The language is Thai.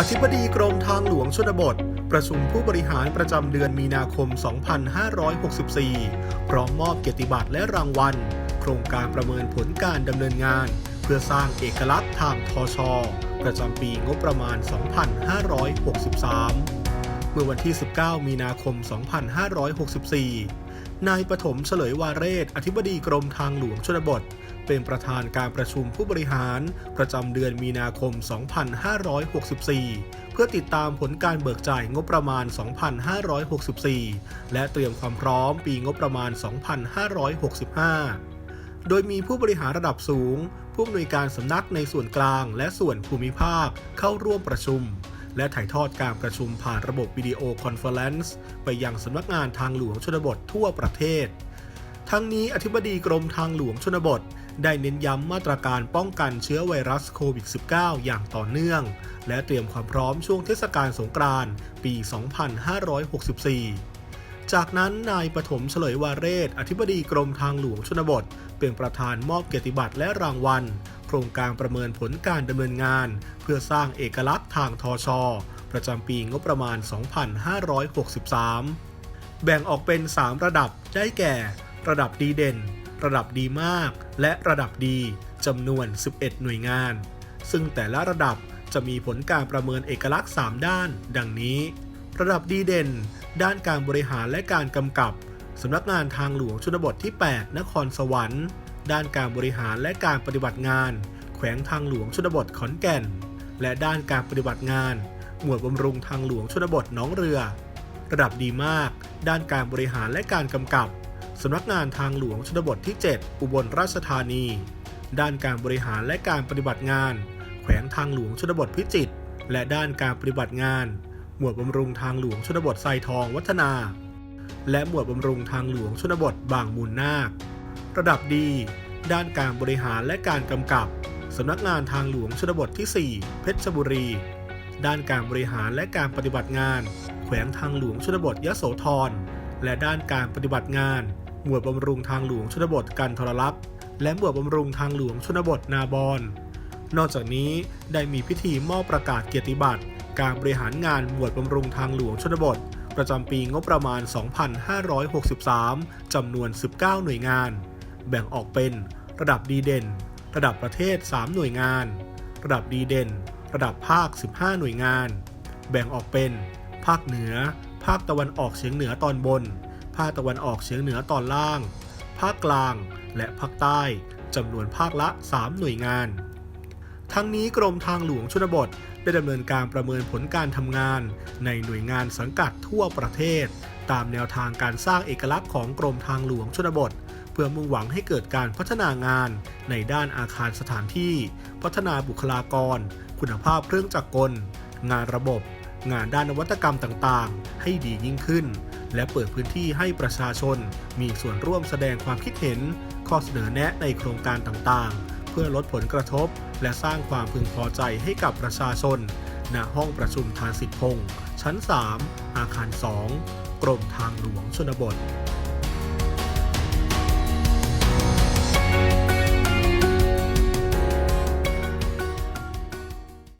อธิบดีกรมทางหลวงชนบท ประชุมผู้บริหารประจำเดือนมีนาคม 2564 พร้อมมอบเกียรติบัตรและรางวัล โครงการประเมินผลการดำเนินงาน เพื่อสร้างเอกลักษณ์ทางทชประจำปีงบประมาณ 2563 เมื่อวันที่ 19 มีนาคม 2564 นายปฐมเฉลยวาเรศ อธิบดีกรมทางหลวงชนบท เป็นประธานการประชุมผู้บริหารประจำเดือนมีนาคม 2564 เพื่อติดตามผลการเบิกจ่ายงบประมาณ 2564 และเตรียมความพร้อมปีงบประมาณ 2565โดยมีผู้บริหารระดับสูง ผู้อำนวยการสำนักในส่วนกลางและส่วนภูมิภาคเข้าร่วมประชุม และถ่ายทอดการประชุมผ่านระบบวิดีโอคอนเฟอเรนซ์ไปยังสำนักงานทางหลวงชนบททั่วประเทศ ทั้งนี้อธิบดีกรมทางหลวงชนบท ได้เน้นย้ำมาตรการป้องกันเชื้อไวรัสโควิด -19 อย่างต่อเนื่อง และเตรียมความพร้อมช่วงเทศกาลสงกรานต์ปี 2564จากนั้นนายปฐมเฉลยวาเรศ อธิบดีกรมทางหลวงชนบท เป็นประธานมอบเกียรติบัตรและรางวัล โครงการประเมินผลการดำเนินงาน เพื่อสร้างเอกลักษณ์ทางทชประจำปีงบประมาณ 2563 แบ่งออกเป็น 3 ระดับได้แก่ ระดับดีเด่น ระดับดีมาก และระดับดีจำนวน 11 หน่วยงาน ซึ่งแต่ละระดับจะมีผลการประเมินเอกลักษณ์ 3 ด้าน ดังนี้ ระดับดีเด่น ด้านการบริหารและการกำกับสำนักงานทางหลวงชนบทที่ 8 นครสวรรค์ ด้านการบริหารและการปฏิบัติงาน แขวงทางหลวงชนบทขอนแก่น และด้านการปฏิบัติงาน หมวดบำรุงทางหลวงชนบทหนองเรือ ระดับดีมาก ด้านการบริหารและการกำกับ สำนักงานทางหลวงชนบทที่ 7 อุบลราชธานี ด้านการบริหารและการปฏิบัติงาน แขวงทางหลวงชนบทพิจิตร และด้านการปฏิบัติงาน หมวดบำรุงทางหลวงชนบทไซทองวัฒนา และหมวดบำรุงทางหลวงชนบทบางมูลนาค ระดับดี ด้านการบริหารและการกำกับสำนักงานทางหลวงชนบทที่ 4 เพชรบุรี ด้านการบริหารและการปฏิบัติงาน แขวงทางหลวงชนบทยโสธร และด้านการปฏิบัติงาน หมวดบำรุงทางหลวงชนบทกันทรลักษณ์และหมวดบำรุงทางหลวงชนบทนาบอนนอกจากนี้ได้มีพิธีมอบประกาศเกียรติบัตร การบริหารงานหมวดบำรุงทางหลวงชนบท ประจำปีงบประมาณ 2563 จำนวน 19 หน่วยงาน แบ่งออกเป็น ระดับดีเด่น ระดับประเทศ 3 หน่วยงาน ระดับดีเด่น ระดับภาค 15 หน่วยงาน แบ่งออกเป็น ภาคเหนือ ภาคตะวันออกเฉียงเหนือตอนบน ภาคตะวันออกเฉียงเหนือตอนล่าง ภาคกลาง และภาคใต้จำนวนภาคละ 3 หน่วยงาน ทั้งนี้กรมทางหลวงชนบท ได้ดำเนินการประเมินผลการทำงาน ในหน่วยงานสังกัดทั่วประเทศ ตามแนวทางการสร้างเอกลักษณ์ของกรมทางหลวงชนบท เพื่อมุ่งหวังให้เกิดการพัฒนางาน ในด้านอาคารสถานที่ พัฒนาบุคลากร คุณภาพเครื่องจักรกล งานระบบ งานด้านนวัตกรรมต่างๆ ให้ดียิ่งขึ้น และเปิดพื้นที่ให้ประชาชน มีส่วนร่วมแสดงความคิดเห็น ข้อเสนอแนะในโครงการต่างๆ เพื่อลดผลกระทบ และสร้างความพึงพอใจให้กับประชาชน ณ ห้องประชุมทานสิทธิพงศ์ชั้น 3 อาคาร 2 กรมทางหลวงชนบท